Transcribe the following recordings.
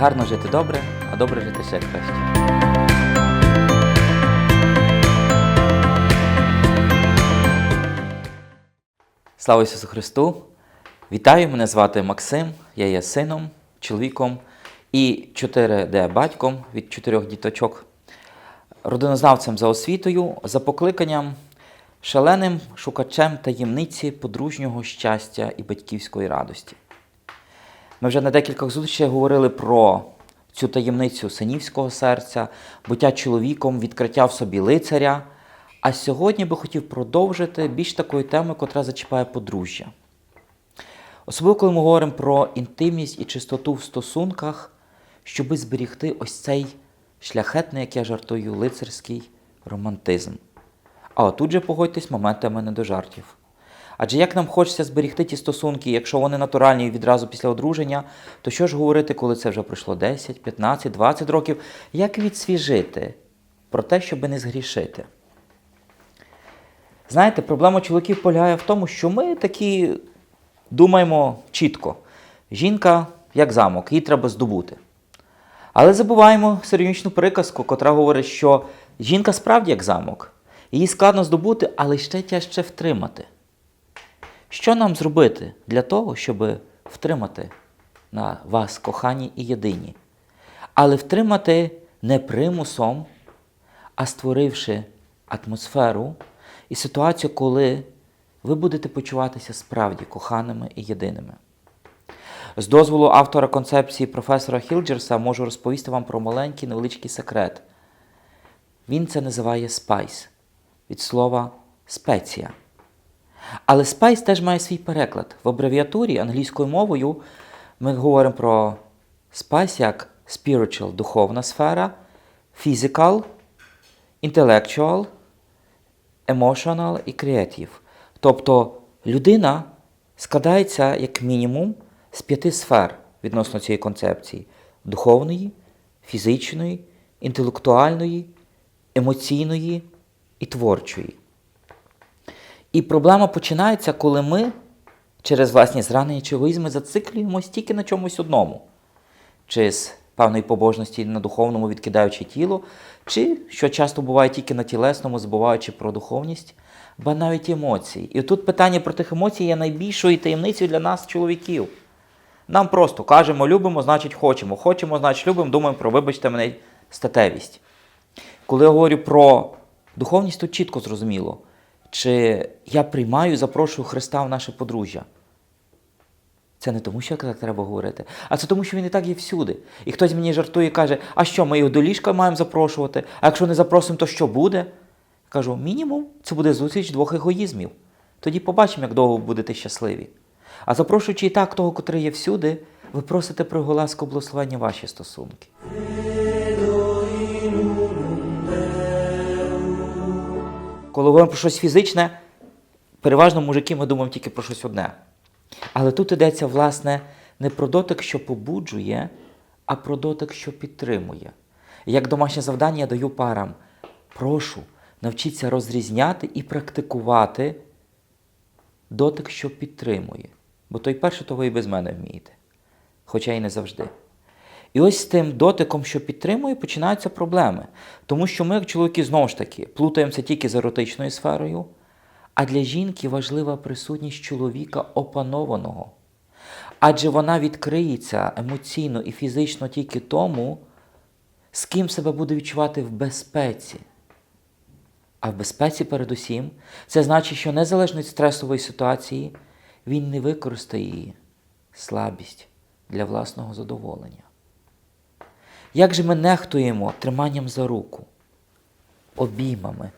гарно жити добре, а добре жити ще краще. Слава Ісусу Христу! Вітаю! Мене звати Максим, я є сином, чоловіком і 4D батьком від чотирьох діточок, родинознавцем за освітою, за покликанням, шаленим шукачем таємниці подружнього щастя і батьківської радості. Ми вже на декількох зустрічах говорили про цю таємницю синівського серця, буття чоловіком, відкриття в собі лицаря. А сьогодні би хотів продовжити більш такою темою, котра зачіпає подружжя. Особливо, коли ми говоримо про інтимність і чистоту в стосунках, щоби зберігти ось цей шляхетний, як я жартую, лицарський романтизм. А отут же погодьтесь моментами не до жартів. Адже як нам хочеться зберігти ті стосунки, якщо вони натуральні і відразу після одруження, то що ж говорити, коли це вже пройшло 10, 15, 20 років? Як відсвіжити про те, щоби не згрішити? Знаєте, проблема чоловіків полягає в тому, що ми такі думаємо чітко. Жінка як замок, її треба здобути. Але забуваємо серйонічну приказку, котра говорить, що жінка справді як замок. Її складно здобути, але ще тяжче втримати. Що нам зробити для того, щоб втримати на вас, кохані і єдині? Але втримати не примусом, а створивши атмосферу і ситуацію, коли ви будете почуватися справді коханими і єдиними. З дозволу автора концепції професора Хілджерса можу розповісти вам про маленький невеличкий секрет. Він це називає спайс від слова спеція. Але спайс теж має свій переклад. В абревіатурі англійською мовою ми говоримо про спайс як spiritual – духовна сфера, physical, intellectual, emotional і creative. Тобто людина складається як мінімум з п'яти сфер відносно цієї концепції: духовної, фізичної, інтелектуальної, емоційної і творчої. І проблема починається, коли ми через власні зранення чи егоїзми зациклюємось тільки на чомусь одному, чи з певної побожності на духовному відкидаючи тіло, чи, що часто буває тільки на тілесному, забуваючи про духовність, ба навіть емоції. І тут питання про тих емоцій є найбільшою таємницею для нас, чоловіків. Нам просто кажемо, любимо, значить хочемо. Хочемо, значить любимо, думаємо про, вибачте мене, статевість. Коли я говорю про духовність, то чітко зрозуміло, чи я приймаю і запрошую Христа в наше подружжя. Це не тому, що так треба говорити, а це тому, що він і так є всюди. І хтось мені жартує і каже, а що, ми його до ліжка маємо запрошувати, а якщо не запросимо, то що буде? Кажу, мінімум це буде зустріч двох егоїзмів. Тоді побачимо, як довго будете щасливі. А запрошуючи і так того, котрий є всюди, ви просите про його ласку благословення ваші стосунки. Коли говоримо про щось фізичне, переважно мужики ми думаємо тільки про щось одне. Але тут йдеться, власне, не про дотик, що побуджує, а про дотик, що підтримує. Як домашнє завдання я даю парам, прошу, навчіться розрізняти і практикувати дотик, що підтримує. Бо той перший, то ви і без мене вмієте. Хоча і не завжди. І ось з тим дотиком, що підтримує, починаються проблеми. Тому що ми, як чоловіки, знову ж таки, плутаємося тільки з еротичною сферою, а для жінки важлива присутність чоловіка опанованого. Адже вона відкриється емоційно і фізично тільки тому, з ким себе буде відчувати в безпеці. А в безпеці, передусім, це значить, що незалежно від стресової ситуації, він не використає її слабість для власного задоволення. Як же ми нехтуємо триманням за руку, обіймами,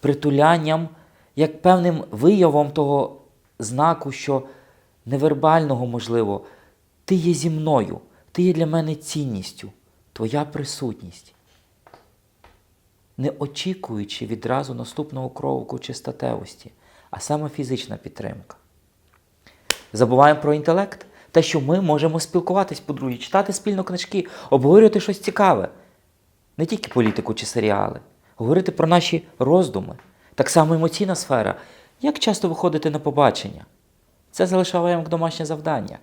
притулянням, як певним виявом того знаку, що невербального, можливо, ти є зі мною, ти є для мене цінністю, твоя присутність, не очікуючи відразу наступного кроку чи статевості, а саме фізична підтримка. Забуваємо про інтелект, те, що ми можемо спілкуватись по-друге, читати спільно книжки, обговорювати щось цікаве. Не тільки політику чи серіали, говорити про наші роздуми. Так само емоційна сфера. Як часто виходити на побачення? Це залишаємо як домашнє завдання.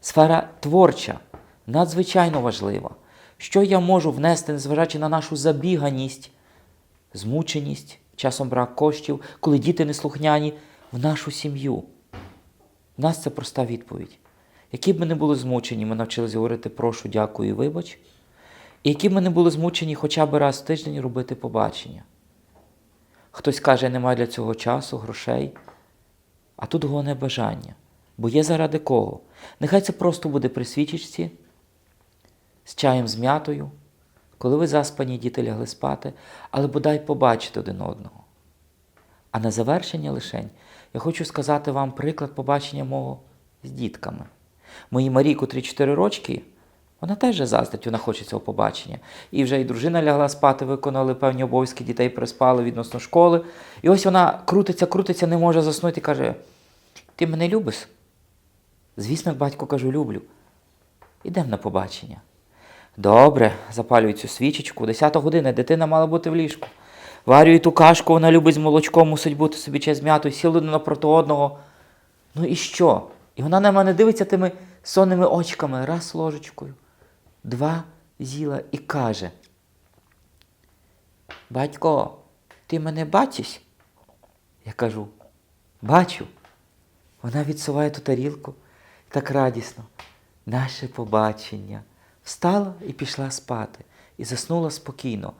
Сфера творча. надзвичайно важлива. Що я можу внести, незважаючи на нашу забіганість, змученість, часом брак коштів, коли діти неслухняні, в нашу сім'ю? У нас це проста відповідь. Які б ми не були змучені, ми навчилися говорити прошу, дякую і вибач. І які б ми не були змучені хоча б раз в тиждень робити побачення. Хтось каже, немає для цього часу, грошей. А тут головне бажання. Бо є заради кого. Нехай це просто буде при свічечці, з чаєм з м'ятою, коли ви заспані, діти лягли спати, але бодай побачити один одного. А на завершення лишень я хочу сказати вам приклад побачення мого з дітками. Моїй Марії, котрі 4 рочки, вона теж заздрить, вона хоче цього побачення. І вже і дружина лягла спати, виконали певні обов'язки, дітей приспали відносно школи. І ось вона крутиться, крутиться, не може заснути і каже: Ти мене любиш? Звісно, батько кажу, люблю. Ідемо на побачення. Добре, запалюю цю свічечку. Десята година, дитина мала бути в ліжку. Варюю ту кашку, вона любить з молочком, мусить бути собі чай з м'ятою, сіли напроти одного. Ну і що? І вона на мене дивиться тими сонними очками, раз ложечкою, два з'їла і каже: Батько, ти мене бачиш? Я кажу, бачу. Вона відсуває ту тарілку так радісно. Наше побачення. Встала і пішла спати, і заснула спокійно,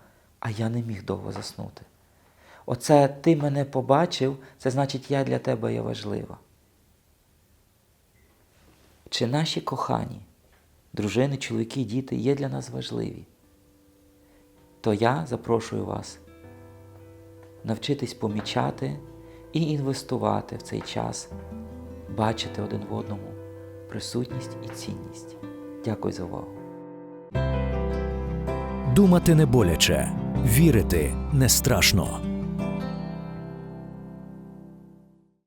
а я не міг довго заснути. Оце ти мене побачив, це значить, я для тебе є важлива. Чи наші кохані, дружини, чоловіки, діти є для нас важливі? То я запрошую вас навчитись помічати і інвестувати в цей час, бачити один в одному присутність і цінність. Дякую за увагу. Думати не боляче, вірити не страшно.